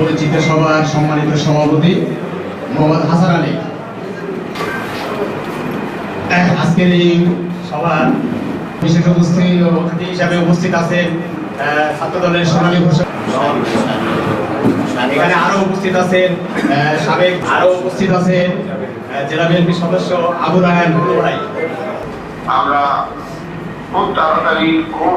পরিচিত সবার সম্মানিত সভাপতি মোহাম্মদ হাসান আলী। আজকের এই সভার বিশেষ উপস্থিত অতিথি হিসাবে উপস্থিত আছেন ছাত্র দলের সোনালী ঘোষক। এখানে আরও উপস্থিত আছেন সাবেক আরও উপস্থিত আছেন জেলা বিএনপি সদস্য আবু ভাই আমরা খুব তাড়াতাড়ি খুব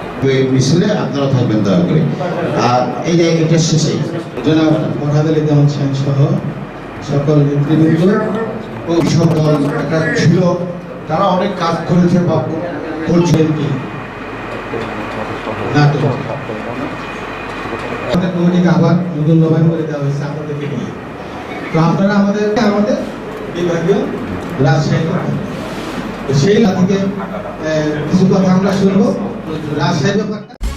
মিছিলে আপনারা থাকবেন দয়া করে। আর এই যে শেষে, জনাব ফরহাদ আলী জামান সাহেব সহ সকল নেতৃবৃন্দ ও সব দল একটা ছিল, তারা অনেক কাজ করেছে বা করছেন বিএনপি নাটক আমাদের আবার নতুন করে দেওয়া হয়েছে আপনাদেরকে নিয়ে। তো আপনারা আমাদের আমাদের বিভাগীয় রাজশাহী সেই থেকে কিছু কথা আমরা শুনব। Gracias.